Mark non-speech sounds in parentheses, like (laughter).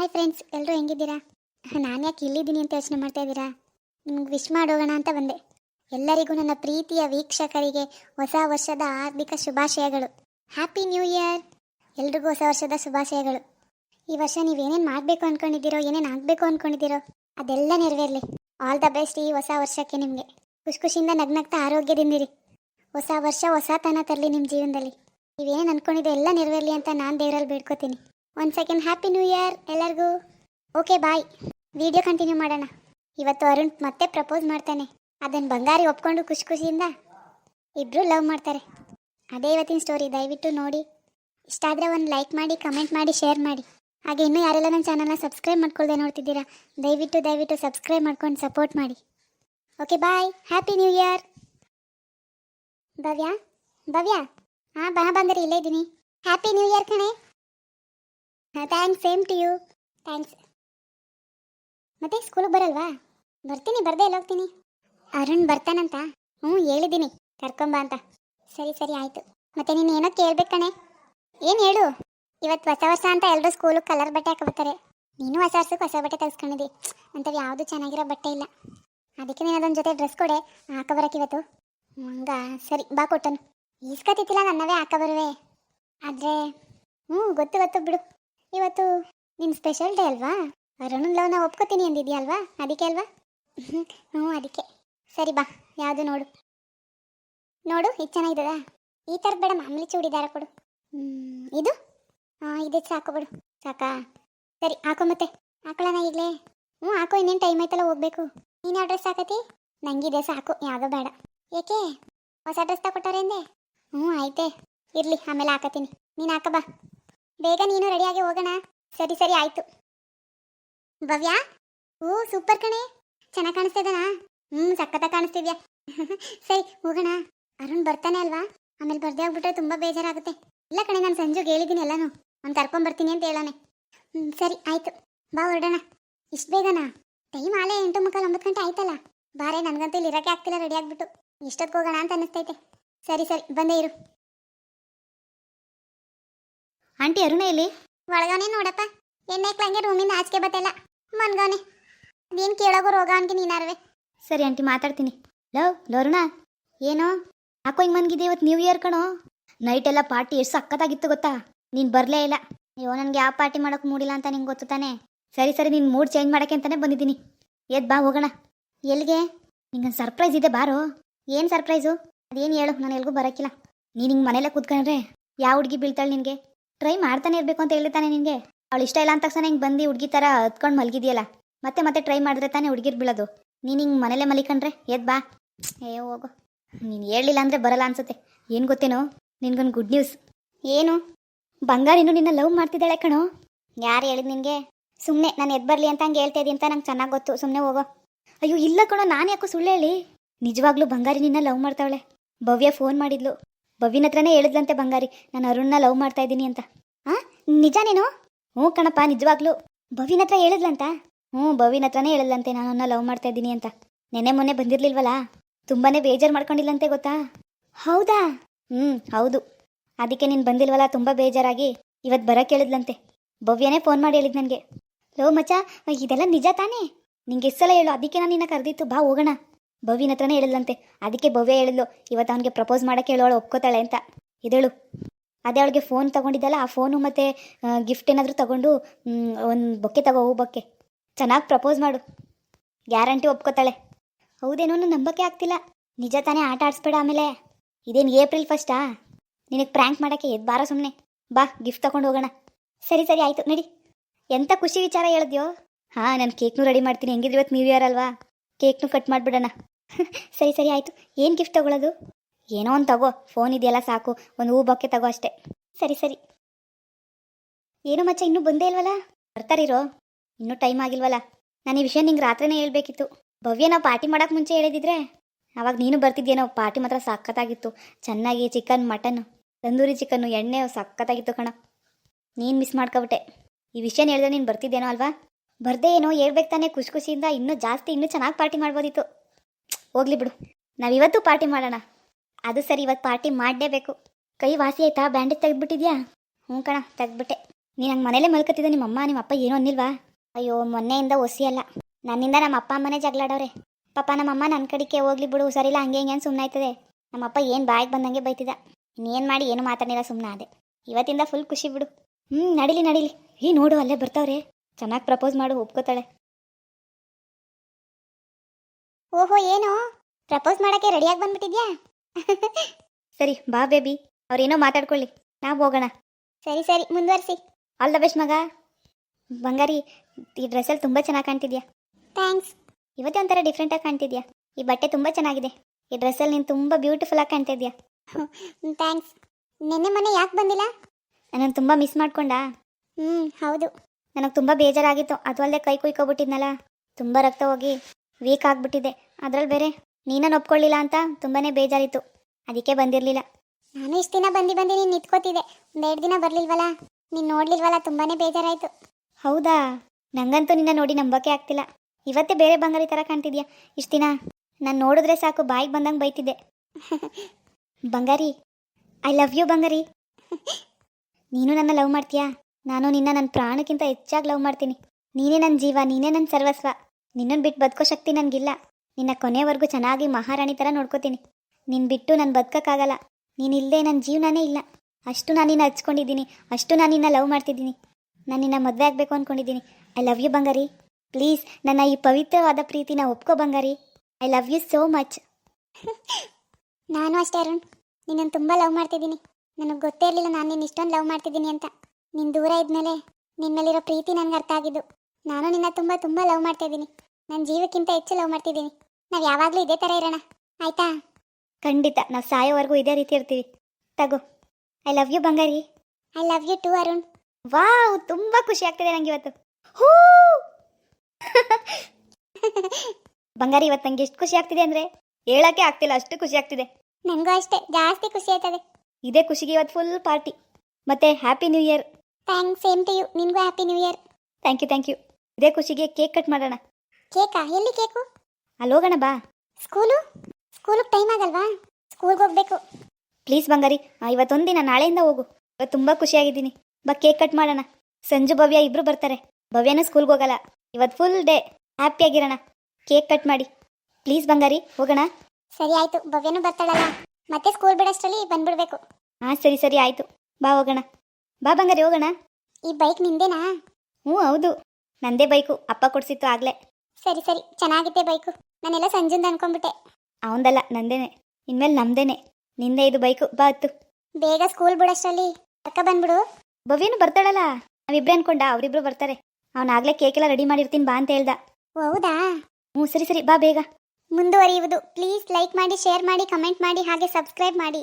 Hi friends ಎಲ್ಲರೂ ಹೆಂಗಿದ್ದೀರಾ? ನಾನು ಯಾಕೆ ಇಲ್ಲಿದ್ದೀನಿ ಅಂತ ಯೋಚನೆ ಮಾಡ್ತಾ ಇದ್ದೀರಾ? ನಿಮ್ಗೆ ವಿಶ್ ಮಾಡೋಗೋಣ ಅಂತ ಬಂದೆ. ಎಲ್ಲರಿಗೂ ನನ್ನ ಪ್ರೀತಿಯ ವೀಕ್ಷಕರಿಗೆ ಹೊಸ ವರ್ಷದ ಹಾರ್ದಿಕ ಶುಭಾಶಯಗಳು. ಹ್ಯಾಪಿ ನ್ಯೂ ಇಯರ್ ಎಲ್ರಿಗೂ ಹೊಸ ವರ್ಷದ ಶುಭಾಶಯಗಳು. ಈ ವರ್ಷ ನೀವೇನೇನು ಮಾಡಬೇಕು ಅಂದ್ಕೊಂಡಿದ್ದೀರೋ ಏನೇನು ಆಗಬೇಕು ಅಂದ್ಕೊಂಡಿದ್ದೀರೋ ಅದೆಲ್ಲ ನೆರವೇರಲಿ. ಆಲ್ ದ ಬೆಸ್ಟ್ ಈ ಹೊಸ ವರ್ಷಕ್ಕೆ ನಿಮಗೆ. ಖುಷಿ ಖುಷಿಯಿಂದ ನಗ್ನಗ್ತಾ ಆರೋಗ್ಯದಿಂದಿರಿ. ಹೊಸ ವರ್ಷ ಹೊಸತನ ತರಲಿ ನಿಮ್ಮ ಜೀವನದಲ್ಲಿ. ನೀವೇನು ಅಂದ್ಕೊಂಡಿದ್ದೋ ಎಲ್ಲ ನೆರವೇರಲಿ ಅಂತ ನಾನು ದೇವರಲ್ಲಿ ಬೇಡ್ಕೋತೀನಿ. ಒಂದು ಸೆಕೆಂಡ್ ಹ್ಯಾಪಿ ನ್ಯೂ ಇಯರ್ ಎಲ್ಲರಿಗೂ. ಓಕೆ ಬಾಯ್ ವಿಡಿಯೋ ಕಂಟಿನ್ಯೂ ಮಾಡೋಣ. ಇವತ್ತು ಅರುಣ್ ಮತ್ತೆ ಪ್ರಪೋಸ್ ಮಾಡ್ತಾನೆ. ಅದನ್ನು ಬಂಗಾರಿ ಒಪ್ಕೊಂಡು ಖುಷಿ ಖುಷಿಯಿಂದ ಇಬ್ಬರು ಲವ್ ಮಾಡ್ತಾರೆ. ಅದೇ ಇವತ್ತಿನ ಸ್ಟೋರಿ ದಯವಿಟ್ಟು ನೋಡಿ. ಇಷ್ಟ ಆದರೆ ಒಂದು ಲೈಕ್ ಮಾಡಿ ಕಮೆಂಟ್ ಮಾಡಿ ಶೇರ್ ಮಾಡಿ. ಹಾಗೆ ಇನ್ನೂ ಯಾರೆಲ್ಲ ನನ್ನ ಚಾನಲ್ನ ಸಬ್ಸ್ಕ್ರೈಬ್ ಮಾಡ್ಕೊಳ್ದೆ ನೋಡ್ತಿದ್ದೀರಾ, ದಯವಿಟ್ಟು ದಯವಿಟ್ಟು ಸಬ್ಸ್ಕ್ರೈಬ್ ಮಾಡ್ಕೊಂಡು ಸಪೋರ್ಟ್ ಮಾಡಿ. Okay bye happy new year Bhavya? Bhavya? ಹಾಂ, ಬಾ, ಬಂದರೆ, ಇಲ್ಲೇ ಇದ್ದೀನಿ. ಹ್ಯಾಪಿ ನ್ಯೂ ಇಯರ್ ಕಣೆ. Thanks same to you thanks ಮತ್ತೆ ಸ್ಕೂಲಿಗೆ ಬರಲ್ವಾ? ಬರ್ತೀನಿ, ಬರ್ದೇ ಎಲ್ಲ ಹೋಗ್ತೀನಿ. ಅರುಣ್ ಬರ್ತಾನಂತ? ಹ್ಞೂ ಹೇಳಿದ್ದೀನಿ. ಕರ್ಕೊಂಬ ಅಂತ. ಸರಿ ಸರಿ, ಆಯಿತು. ಮತ್ತೆ ನೀನು ಏನೋ ಕಣೆ. ಏನು ಹೇಳು? ಇವತ್ತು ಹೊಸ ವರ್ಷ ಅಂತ ಎಲ್ಲರೂ ಸ್ಕೂಲಿಗೆ ಕಲರ್ ಬಟ್ಟೆ ಹಾಕೋಬೇಕಾರೆ ನೀನು ಹೊಸ ವರ್ಷಕ್ಕೆ ಹೊಸ ಬಟ್ಟೆ ತರಿಸ್ಕೊಂಡಿದ್ದಿ ಅಂಥವು ಯಾವುದು ಚೆನ್ನಾಗಿರೋ ಬಟ್ಟೆ ಇಲ್ಲ. ಅದಕ್ಕೆ ನೀನು ಅದೊಂದು ಜೊತೆ ಡ್ರೆಸ್ ಕೊಡೆ ಹಾಕೋಬರಕ್ಕೆ ಇವತ್ತು. ಹಂಗ? ಸರಿ, ಬಾ ಕೊಟ್ಟನು. ಈಸ್ಕತ್ತಿತ್ತಿಲ್ಲ ನನ್ನವೇ ಹಾಕ ಬರುವೆ. ಆದರೆ ಹ್ಞೂ ಗೊತ್ತು ಗೊತ್ತು ಬಿಡು. ಇವತ್ತು ನಿನ್ನ ಸ್ಪೆಷಲ್ ಡೇ ಅಲ್ವಾ? ಅರುಣನ್ ಲವ್ನ ಒಪ್ಕೋತೀನಿ ಅಂದಿದ್ಯಾ ಅಲ್ವಾ? ಅದಕ್ಕೆ ಅಲ್ವಾ? (laughs) ಹ್ಞೂ ಅದಕ್ಕೆ. ಸರಿ ಬಾ, ಯಾವುದು ನೋಡು. ನೋಡು, ಇದು ಚೆನ್ನಾಗಿದ್ದದ ಈ ಥರ ಬೇಡ, ಮಾಮೂಲಿ ಚೂಡಿದಾರ ಕೊಡು. ಇದು? ಹಾಂ ಇದೆ ಸಾಕು ಬಿಡು. ಸಾಕಾ? ಸರಿ, ಹಾಕೋ ಮತ್ತೆ. ಹಾಕೊಳ್ಳೋಣ ಈಗಲೇ. ಹ್ಞೂ ಹಾಕೋ, ಇನ್ನೇನು ಟೈಮ್ ಆಯ್ತಲ್ಲ ಹೋಗ್ಬೇಕು. ನೀನು ಯಾವ ಡ್ರೆಸ್ ಹಾಕತಿ? ನಂಗಿದೆ, ಸಾಕು, ಯಾವುದೋ ಬೇಡ. ಏಕೆ? ಹೊಸ ಡ್ರೆಸ್ ತಗೊಟ್ಟಾರೆ ಅಂದೆ ಹ್ಞೂ ಆಯ್ತೆ. ಇರಲಿ, ಆಮೇಲೆ ಹಾಕತೀನಿ. ನೀನು ಹಾಕ ಬಾ. ಬೇಗ ನೀನು ರೆಡಿಯಾಗಿ ಹೋಗೋಣ. ಸರಿ ಸರಿ, ಆಯ್ತು. ಭವ್ಯ? ಓ ಸೂಪರ್ ಕಣೆ. ಚೆನ್ನಾಗಿ ಕಾಣಿಸ್ತಿದ್ದಾನಾ ಹ್ಞೂ ಸಕ್ಕತ್ತ ಕಾಣಿಸ್ತಿದ್ಯಾ. (laughs) ಸರಿ, ಹೋಗೋಣ. ಅರುಣ್ ಬರ್ತಾನೆ ಅಲ್ವಾ? ಆಮೇಲೆ ಬರ್ದೇ ಆಗ್ಬಿಟ್ರೆ ತುಂಬ ಬೇಜಾರಾಗುತ್ತೆ. ಇಲ್ಲ ಕಣೆ, ನಾನು ಸಂಜುಗೆ ಹೇಳಿದ್ದೀನಿ ಎಲ್ಲಾನು. ಅವ್ನು ಕರ್ಕೊಂಬರ್ತೀನಿ ಅಂತ ಹೇಳಾನೆ. ಹ್ಞೂ ಸರಿ, ಆಯ್ತು. ಬಾ ಹೊರಡೋಣ. ಇಷ್ಟು ಬೇಗನಾ? ಟೈಮ್ ಆಲೇ ಎಂಟು ಮುಕ್ಕಾಲು ಒಂಬತ್ತು ಗಂಟೆ ಆಯ್ತಲ್ಲ. ಬಾರೆ, ನನಗಂತೂ ಇಲ್ಲಿ ಇರೋಕ್ಕೆ ಆಗ್ತಿಲ್ಲ ರೆಡಿ ಆಗ್ಬಿಟ್ಟು. ಎಷ್ಟೊತ್ತಿಗೆ ಹೋಗೋಣ ಅಂತ ಅನ್ನಿಸ್ತೈತೆ. ಸರಿ ಸರಿ, ಬಂದೇ ಇರು. ಆಂಟಿ ಅರುಣ ಇಲ್ಲಿ? ಒಳಗವನೇ ನೋಡಪ್ಪ. ಎಣ್ಣೆ ಕ್ಲಂಗೆ ರೂಮಿಂದ ಆಚೆಗೆ ಬತ್ತಲ್ಲ. ಮನ್ಗಾನೆ ನೀನು ಕೇಳೋಗೋ ರೋಗ ಅನ್ಗೆ ನೀನಾರ್ವೆ ಸರಿ ಆಂಟಿ ಮಾತಾಡ್ತೀನಿ. ಲವ್ ಲರುಣ ಏನೋ? ಯಾಕೋ ಹಿಂಗೆ ಮನ್ಗಿದೆ ಇವತ್ತು ನ್ಯೂ ಇಯರ್ ಕಣೋ? ನೈಟ್ ಎಲ್ಲ ಪಾರ್ಟಿ ಎಷ್ಟು ಸಕ್ಕತ್ತಾಗಿತ್ತು ಗೊತ್ತಾ? ನೀನು ಬರಲೇ ಇಲ್ಲ. ಅಯ್ಯೋ, ನನಗೆ ಯಾವ ಪಾರ್ಟಿ ಮಾಡೋಕೆ ಮೂಡಿಲ್ಲ ಅಂತ ನಿಂಗೆ ಗೊತ್ತು ತಾನೆ? ಸರಿ ಸರಿ ನಿನ್ನ ಮೂಡ್ ಚೇಂಜ್ ಮಾಡೋಕೆ ಅಂತಾನೆ ಬಂದಿದ್ದೀನಿ. ಎದ್ ಬಾ, ಹೋಗೋಣ. ಎಲ್ಲಿಗೆ? ನಿಂಗೊಂದು ಸರ್ಪ್ರೈಸ್ ಇದೆ ಬಾರೋ. ಏನು ಸರ್ಪ್ರೈಸು ಅದೇನು ಹೇಳು, ನಾನು ಎಲ್ಲಿಗೂ ಬರೋಕ್ಕಿಲ್ಲ ನೀನು ಹಿಂಗೆ ಮನೆಯಲ್ಲೇ ಕೂತ್ಕೊಂಡ್ರೆ ಯಾವ ಹುಡುಗಿ ಬೀಳ್ತಾಳೆ ನಿನಗೆ? ಟ್ರೈ ಮಾಡ್ತಾನೆ ಇರಬೇಕು ಅಂತ ಹೇಳಿರ್ತಾನೆ ನಿನಗೆ. ಅವಳು ಇಷ್ಟ ಇಲ್ಲ ಅಂತ ತಕ್ಷಣ ಹಿಂಗೆ ಬಂದು ಹುಡುಗಿ ಥರ ಹತ್ಕೊಂಡು ಮಲಗಿದೆಯಲ್ಲ. ಮತ್ತೆ ಮತ್ತೆ ಟ್ರೈ ಮಾಡಿದ್ರೆ ತಾನೇ ಹುಡುಗಿರ್ ಬೀಳೋದು. ನೀನು ಹಿಂಗೆ ಮನೇಲೆ ಮಲಿಕಂಡ್ರೆ ಎದ್ ಬಾ. ಏ, ಹೋಗು. ನೀನು ಹೇಳಲಿಲ್ಲ ಅಂದರೆ ಬರಲ್ಲ ಅನ್ಸುತ್ತೆ. ಏನು ಗೊತ್ತೇನೋ? ನಿನ್ಗೊಂದು ಗುಡ್ ನ್ಯೂಸ್ ಏನು? ಬಂಗಾರಿನೂ ನಿನ್ನ ಲವ್ ಮಾಡ್ತಿದ್ದಾಳೆ ಕಣೋ. ಯಾರು ಹೇಳಿದ್ ನಿನಗೆ? ಸುಮ್ಮನೆ ನಾನು ಎದ್ ಬರಲಿ ಅಂತ ಹಂಗೆ ಹೇಳ್ತಾ ಅಂತ ನಂಗೆ ಚೆನ್ನಾಗಿ ಗೊತ್ತು. ಸುಮ್ಮನೆ ಹೋಗೋ. ಅಯ್ಯೋ, ಇಲ್ಲ ಕಣೋ, ನಾನು ಯಾಕೋ ಸುಳ್ಳು ಹೇಳಿ? ನಿಜವಾಗ್ಲೂ ಬಂಗಾರಿ ನಿನ್ನ ಲವ್ ಮಾಡ್ತಾವಳೆ. ಭವ್ಯ ಫೋನ್ ಮಾಡಿದ್ಲು. ಭವ್ಯನ ಹತ್ರನೇ ಹೇಳಿದ್ಲಂತೆ ಬಂಗಾರಿ, ನಾನು ಅರುಣ್ನ ಲವ್ ಮಾಡ್ತಾ ಇದ್ದೀನಿ ಅಂತ. ಆ? ನಿಜ ನೀನು? ಹ್ಞೂ ಕಣಪ್ಪ, ನಿಜವಾಗ್ಲೂ. ಬವಿನ ಹತ್ರ ಹೇಳಿದ್ಲಂತ? ಹ್ಞೂ ಬವಿನ ಹತ್ರನೇ ಹೇಳಿದ್ಲಂತೆ ನಾನು ಲವ್ ಮಾಡ್ತಾ ಇದ್ದೀನಿ ಅಂತ. ನೆನೆ ಮೊನ್ನೆ ಬಂದಿರ್ಲಿಲ್ವಲ್ಲ? ತುಂಬಾನೇ ಬೇಜಾರು ಮಾಡ್ಕೊಂಡಿಲ್ಲಂತೆ ಗೊತ್ತಾ? ಹೌದಾ? ಹ್ಞೂ, ಹೌದು. ಅದಕ್ಕೆ ನೀನು ಬಂದಿಲ್ವಲ್ಲ ತುಂಬ ಬೇಜಾರಾಗಿ? ಇವತ್ತು ಬರೋಕ್ಕೆ ಹೇಳಿದ್ಲಂತೆ. ಭವ್ಯನೇ ಫೋನ್ ಮಾಡಿ ಹೇಳಿದ್ ನನಗೆ. ಲೋ ಮಚ್ಚ, ಇದೆಲ್ಲ ನಿಜ ತಾನೇ? ನಿಂಗೆ ಎಷ್ಟು ಸಲ ಹೇಳು, ಅದಕ್ಕೆ ನಾನು ನಿನ್ನ ಕರೆದಿತ್ತು ಬಾ, ಹೋಗೋಣ. ಭವ್ಯನ ಹತ್ರನೇ ಹೇಳಿದ್ಲಂತೆ. ಅದಕ್ಕೆ ಭವ್ಯ ಹೇಳಿದ್ಲು. ಇವತ್ತು ಅವನಿಗೆ ಪ್ರಪೋಸ್ ಮಾಡೋಕ್ಕೆ ಹೇಳೋಳು ಒಪ್ಕೋತಾಳೆ ಅಂತ. ಇದೇಳು. ಅದೇ ಅವಳಿಗೆ ಫೋನ್ ತಗೊಂಡಿದ್ದಲ್ಲ, ಆ ಫೋನು ಮತ್ತು ಗಿಫ್ಟ್ ಏನಾದರೂ ತಗೊಂಡು ಒಂದು ಬೊಕ್ಕೆ ತಗೋ, ಹೂ ಬೊಕ್ಕೆ. ಚೆನ್ನಾಗಿ ಪ್ರಪೋಸ್ ಮಾಡು. ಗ್ಯಾರಂಟಿ ಒಪ್ಕೋತಾಳೆ. ಹೌದೇನೋ ನಂಬಕ್ಕೆ ಆಗ್ತಿಲ್ಲ. ನಿಜ ತಾನೇ ಆಟ ಆಡಿಸ್ಬೇಡ ಆಮೇಲೆ. ಇದೇನು ಏಪ್ರಿಲ್ ಫಸ್ಟಾ ನಿನಗೆ ಪ್ರ್ಯಾಂಕ್ ಮಾಡೋಕ್ಕೆ ಎದ್ದು ಬಾರ ಸುಮ್ಮನೆ ಬಾ ಗಿಫ್ಟ್ ತಗೊಂಡು ಹೋಗೋಣ. ಸರಿ ಸರಿ, ಆಯಿತು, ನಡಿ. ಎಂಥ ಖುಷಿ ವಿಚಾರ ಹೇಳಿದ್ಯೋ? ಹಾಂ, ನಾನು ಕೇಕ್ನೂ ರೆಡಿ ಮಾಡ್ತೀನಿ. ಹೆಂಗಿದ್ರೆ ಇವತ್ತು ನ್ಯೂ ಇಯರ್ ಅಲ್ವಾ? ಕೇಕ್ನು ಕಟ್ ಮಾಡಿಬಿಡೋಣ. (laughs) ಸರಿ ಸರಿ, ಆಯಿತು. ಏನು ಗಿಫ್ಟ್ ತಗೊಳ್ಳೋದು ಏನೋ ಒಂದು ತಗೋ. ಫೋನ್ ಇದೆಯಲ್ಲ ಸಾಕು. ಒಂದು ಹೂ ಬೊಕ್ಕೆ ತಗೋ ಅಷ್ಟೇ. ಸರಿ ಸರಿ. ಏನೋ ಮಚ್ಚ, ಇನ್ನೂ ಬಂದೇ ಇಲ್ವಲ್ಲ? ಬರ್ತಾರಿರೋ ಇನ್ನೂ ಟೈಮ್ ಆಗಿಲ್ವಲ್ಲ? ನಾನು ಈ ವಿಷಯ ನಿಂಗೆ ರಾತ್ರಿನೇ ಹೇಳ್ಬೇಕಿತ್ತು. ಭವ್ಯ, ನಾವು ಪಾರ್ಟಿ ಮಾಡೋಕೆ ಮುಂಚೆ ಹೇಳಿದಿದ್ರೆ? ಅವಾಗ ನೀನು ಬರ್ತಿದ್ಯೇನೋ, ಪಾರ್ಟಿ ಮಾತ್ರ ಸಖತ್ತಾಗಿತ್ತು. ಚೆನ್ನಾಗಿ ಚಿಕನ್ ಮಟನ್ ತಂದೂರಿ ಚಿಕನ್ನು ಎಣ್ಣೆ ಸಖತ್ತಾಗಿತ್ತು ಕಣ. ನೀನು ಮಿಸ್ ಮಾಡ್ಕೊಬಿಟ್ಟೆ. ಈ ವಿಷಯ ಹೇಳಿದ್ರೆ ನೀನು ಬರ್ತಿದ್ದೇನೋ ಅಲ್ವಾ? ಬರ್ದೇ ಏನೋ ಹೇಳ್ಬೇಕು ತಾನೇ ಖುಷಿ ಖುಷಿಯಿಂದ ಇನ್ನೂ ಜಾಸ್ತಿ ಇನ್ನೂ ಚೆನ್ನಾಗಿ ಪಾರ್ಟಿ ಮಾಡ್ಬೋದಿತ್ತು. ಹೋಗ್ಲಿ ಬಿಡು. ನಾವಿವತ್ತು ಪಾರ್ಟಿ ಮಾಡೋಣ. ಅದು ಸರಿ, ಇವತ್ತು ಪಾರ್ಟಿ ಮಾಡಲೇಬೇಕು. ಕೈ ವಾಸಿ ಆಯ್ತಾ? ಬ್ಯಾಂಡೇಜ್ ತೆಗೆದ್ಬಿಟ್ಟಿದ್ಯಾ? ಹ್ಞೂ ಕಣ, ತೆಗ್ದುಬಿಟ್ಟೆ. ನೀನು ಹಂಗೆ ಮನೇಲೇ ಮಲ್ಕತ್ತಿದ್ದೆ, ನಿಮ್ಮ ಅಮ್ಮ, ನಿಮ್ಮ ಅಪ್ಪ ಏನೂ ಅನ್ನಿಲ್ವಾ? ಅಯ್ಯೋ, ಮೊನ್ನೆಯಿಂದ ಒಸಿ ಅಲ್ಲ. ನನ್ನಿಂದ ನಮ್ಮ ಅಪ್ಪ ಅಮ್ಮನೇ ಜಗಳಾಡವ್ರೆ ಪಾಪ ನಮ್ಮಮ್ಮ ನನ್ನ ಕಡೆಗೆ ಹೋಗ್ಲಿ ಬಿಡು, ಸರಿಲ್ಲ, ಹಂಗೆ ಹಿಂಗೆ ಸುಮ್ಮನೆ ಆಯ್ತದೆ. ನಮ್ಮಪ್ಪ ಏನು ಬಾಯಿಗೆ ಬಂದಂಗೆ ಬೈತಿದ್ದ. ಇನ್ನೇನು ಮಾಡಿ, ಏನು ಮಾತಾಡಿಲ್ಲ ಸುಮ್ಮನೆ ಅದೇ ಇವತ್ತಿಂದ ಫುಲ್ ಖುಷಿ ಬಿಡು. ಹ್ಞೂ ನಡೀಲಿ ನಡೀಲಿ. ಈ ನೋಡು, ಅಲ್ಲೇ ಬರ್ತಾವ್ರೆ. ಚೆನ್ನಾಗಿ ಪ್ರಪೋಸ್ ಮಾಡು, ಒಪ್ಕೋತಾಳೆ. ಓಹೋ ಏನು? ಪ್ರಪೋಸ್ ಮಾಡಕ್ಕೆ ರೆಡಿಯಾಗಿ ಬಂದ್ಬಿಟ್ಟಿದ್ಯಾ? (laughs) ಸರಿ ಬಾ ಬೇಬಿ. ಅವ್ರೇನೋ ಮಾತಾಡ್ಕೊಳ್ಳಿ. ನಾವು ಹೋಗೋಣ. ಸರಿ ಸರಿ ಮುಂದುವರಿಸಿ. ಆಲ್ ದ ಬೆಸ್ಟ್ ಮಗ. ಬಂಗಾರಿ ಈ ಡ್ರೆಸ್ಸಲ್ಲಿ ತುಂಬ ಚೆನ್ನಾಗಿ ಕಾಣ್ತಿದ್ಯಾ? ಥ್ಯಾಂಕ್ಸ್. ಇವತ್ತೇ ಒಂಥರ ಡಿಫ್ರೆಂಟಾಗಿ ಕಾಣ್ತಿದ್ಯಾ? ಈ ಬಟ್ಟೆ ತುಂಬ ಚೆನ್ನಾಗಿದೆ. ಈ ಡ್ರೆಸ್ಸಲ್ಲಿ ನೀನು ತುಂಬ ಬ್ಯೂಟಿಫುಲ್ ಆಗಿ ಕಾಣ್ತಿದ್ಯಾ? ಥ್ಯಾಂಕ್ಸ್. ನಿನ್ನೆ ಮೊನ್ನೆ ಯಾಕೆ ಬಂದಿಲ್ಲ? ನನ್ನನ್ನು ತುಂಬ ಮಿಸ್ ಮಾಡ್ಕೊಂಡಾ? ಹ್ಞೂ ಹೌದು. ನನಗೆ ತುಂಬ ಬೇಜಾರಾಗಿತ್ತು. ಅದು ಅಲ್ಲದೆ ಕೈ ಕುಯ್ಕೊಬಿಟ್ಟಿದ್ನಲ್ಲ. ತುಂಬ ರಕ್ತ ಹೋಗಿ. ವೀಕ್ ಆಗಿಬಿಟ್ಟಿದೆ. ಅದ್ರಲ್ಲಿ ಬೇರೆ ನೀನನ್ನು ಒಪ್ಕೊಳ್ಳಿಲ್ಲ ಅಂತ ತುಂಬಾ ಬೇಜಾರಿತ್ತು. ಅದಕ್ಕೆ ಬಂದಿರಲಿಲ್ಲ. ನಾನು ಇಷ್ಟು ದಿನ ಬಂದು ಬಂದು ನೀನು ನಿಂತ್ಕೋತಿದ್ದೆ. ಒಂದೆರಡು ದಿನ ಬರಲಿಲ್ವಲ್ಲ ನೀನು ನೋಡ್ಲಿಲ್ವಲ್ಲ ತುಂಬಾ ಬೇಜಾರಾಯಿತು. ಹೌದಾ? ನಂಗಂತೂ ನಿನ್ನ ನೋಡಿ ನಂಬಕ್ಕೆ ಆಗ್ತಿಲ್ಲ. ಇವತ್ತೇ ಬೇರೆ ಬಂಗಾರಿ ಥರ ಕಾಣ್ತಿದ್ಯಾ? ಇಷ್ಟು ದಿನ? ನಾನು ನೋಡಿದ್ರೆ ಸಾಕು ಬಾಯಿಗೆ ಬಂದಂಗೆ ಬೈತಿದ್ದೆ. (laughs) ಬಂಗಾರಿ ಐ ಲವ್ ಯು ಬಂಗಾರಿ. ನೀನು ನನ್ನ ಲವ್ ಮಾಡ್ತೀಯಾ? ನಾನು ನಿನ್ನ ನನ್ನ ಪ್ರಾಣಕ್ಕಿಂತ ಹೆಚ್ಚಾಗಿ ಲವ್ ಮಾಡ್ತೀನಿ. ನೀನೇ ನನ್ನ ಜೀವ ನೀನೇ ನನ್ನ ಸರ್ವಸ್ವ. ನಿನ್ನನ್ನು ಬಿಟ್ಟು ಬದುಕೋ ಶಕ್ತಿ ನನಗಿಲ್ಲ. ನಿನ್ನ ಕೊನೆವರೆಗೂ ಚೆನ್ನಾಗಿ ಮಹಾರಾಣಿ ಥರ ನೋಡ್ಕೋತೀನಿ. ನಿನ್ನ ಬಿಟ್ಟು ನಾನು ಬದುಕೋಕ್ಕಾಗಲ್ಲ. ನೀನಿಲ್ಲದೆ ನನ್ನ ಜೀವನನೇ ಇಲ್ಲ. ಅಷ್ಟು ನಾನು ನಿನ್ನ ಹಚ್ಕೊಂಡಿದ್ದೀನಿ. ಅಷ್ಟು ನಾನು ನಿನ್ನ ಲವ್ ಮಾಡ್ತಿದ್ದೀನಿ. ನಾನು ನಿನ್ನ ಮದುವೆ ಆಗಬೇಕು ಅಂದ್ಕೊಂಡಿದ್ದೀನಿ ಐ ಲವ್ ಯು ಬಂಗಾರಿ. ಪ್ಲೀಸ್, ನನ್ನ ಈ ಪವಿತ್ರವಾದ ಪ್ರೀತಿನ ಒಪ್ಕೋ ಬಂಗಾರಿ. I love you so much. (laughs) ನಾನು ಅಷ್ಟೇ ಅರುಣ್. ನಿನ್ನನ್ನು ತುಂಬ ಲವ್ ಮಾಡ್ತಿದ್ದೀನಿ. ನನಗೆ ಗೊತ್ತೇ ಇರಲಿಲ್ಲ ನಾನು ನಿನ್ನ ಇಷ್ಟೊಂದು ಲವ್ ಮಾಡ್ತಿದ್ದೀನಿ ಅಂತ. ನಿನ್ನ ದೂರ ಇದ್ಮೇಲೆ ನಿನ್ನ ಮೇಲಿರೋ ಪ್ರೀತಿ ನನಗೆ ಅರ್ಥ ಆಗಿದ್ದು. ನಾನು ನಿನ್ನ ತುಂಬ ತುಂಬ ಲವ್ ಮಾಡ್ತಿದ್ದೀನಿ ನನ್ನ ಜೀವಕ್ಕಿಂತ ಹೆಚ್ಚು ಲವ್ ಮಾಡ್ತಿದ್ದೀನಿ ನಾವು ಯಾವಾಗಲೂ ಇದೇ ಥರ ಇರೋಣ. ಆಯ್ತಾ? ಖಂಡಿತ. ನಾವು ಸಾಯೋವರೆಗೂ ಇದೇ ರೀತಿ ಇರ್ತೀವಿ. ತಗೋ. I love you Bangari. I love you too Arun. Wow ತುಂಬ ಖುಷಿ ಆಗ್ತಿದೆ ನಂಗೆ ಇವತ್ತು. ಹೂ! (laughs) ಬಂಗಾರಿ ಇವತ್ತು ನಂಗೆ ಎಷ್ಟು ಖುಷಿ ಆಗ್ತಿದೆ ಅಂದರೆ ಹೇಳಕ್ಕೆ ಆಗ್ತಿಲ್ಲ ಅಷ್ಟು ಖುಷಿ ಆಗ್ತಿದೆ. ನನಗೂ ಅಷ್ಟೇ ಜಾಸ್ತಿ ಖುಷಿ ಆಯ್ತದೆ ಇದೇ ಖುಷಿಗೆ ಇವತ್ತು ಫುಲ್ ಪಾರ್ಟಿ ಮತ್ತೆ happy new year thanks same to you ನಿನಗೂ happy new year thank you thank you ಇದೇ ಖುಷಿಗೆ ಕೇಕ್ ಕಟ್ ಮಾಡೋಣ. ಕೇಕಾ? ಎಲ್ಲಿ ಕೇಕು? ಅಲ್ಲಿ ಹೋಗೋಣ ಬಾ. ಸ್ಕೂಲು? ಸ್ಕೂಲಿಗೆ ಟೈಮ್ ಆಗಲ್ವಾ? ಸ್ಕೂಲ್ಗೆ ಹೋಗ್ಬೇಕು. ಪ್ಲೀಸ್ ಬಂಗಾರಿ ಇವತ್ತೊಂದು ದಿನ ನಾಳೆಯಿಂದ ಹೋಗು. ಇವತ್ತು ತುಂಬ ಖುಷಿಯಾಗಿದ್ದೀನಿ. ಬಾ ಕೇಕ್ ಕಟ್ ಮಾಡೋಣ. ಸಂಜು ಭವ್ಯ ಇಬ್ರು ಬರ್ತಾರೆ. ಭವ್ಯನೂ ಸ್ಕೂಲ್ಗೆ ಹೋಗಲ್ಲ. ಇವತ್ತು ಫುಲ್ ಡೇ ಹ್ಯಾಪಿಯಾಗಿರೋಣ ಕೇಕ್ ಕಟ್ ಮಾಡಿ. ಪ್ಲೀಸ್ ಬಂಗಾರಿ ಹೋಗೋಣ. ಸರಿ ಆಯಿತು. ಭವ್ಯನೂ ಬರ್ತಾಳಲ್ಲ. ಮತ್ತೆ ಸ್ಕೂಲ್ ಬಿಡೋಷ್ಟರಲ್ಲಿ ಬಂದ್ಬಿಡ್ಬೇಕು. ಹಾಂ ಸರಿ ಸರಿ ಆಯಿತು. ಬಾ ಹೋಗೋಣ. ಬಾ ಬಂಗಾರಿ ಹೋಗೋಣ. ಈ ಬೈಕ್ ನಿಂದೇನಾ? ಹ್ಞೂ ಹೌದು. ನಂದೇ ಬೈಕು ಅಪ್ಪ ಕೊಡ್ಸಿತ್ತು ಆಗಲೇ. ಸರಿ ಸರಿ ಚೆನ್ನಾಗಿದೆ ಬೈಕು. ನಾನೆಲ್ಲ ಸಂಜುಂದ ಅನ್ಕೊಂಡ್ಬಿಟ್ಟೆ. ಅವಂದಲ್ಲ ನಂದೇನೆ. ಇನ್ಮೇಲೆ ನಮ್ದೇನೆ. ನಿಂದೆ ಇದು ಬೈಕು ಬಾ ಹತ್ತು. ಬೇಗ ಸ್ಕೂಲ್ ಬಿಡೋಷ್ಟರಲ್ಲಿ. ಅಕ್ಕ ಬಂದ್ಬಿಡು. ಭವ್ಯನು ಬರ್ತಾಳಲ್ಲ? ನಾವಿಬ್ರೇ ಅನ್ಕೊಂಡ ಅವರಿಬ್ರು ಬರ್ತಾರೆ. ಅವನಾಗಲೇ ಕೇಕೆಲ್ಲ ರೆಡಿ ಮಾಡಿರ್ತೀನಿ ಬಾ ಅಂತ ಹೇಳ್ದ. ಹೌದಾ? ಹ್ಞೂ ಸರಿ ಸರಿ ಬಾ ಬೇಗ. ಮುಂದುವರಿಯುವುದು. ಪ್ಲೀಸ್ ಲೈಕ್ ಮಾಡಿ ಶೇರ್ ಮಾಡಿ ಕಮೆಂಟ್ ಮಾಡಿ ಹಾಗೆ ಸಬ್ಸ್ಕ್ರೈಬ್ ಮಾಡಿ.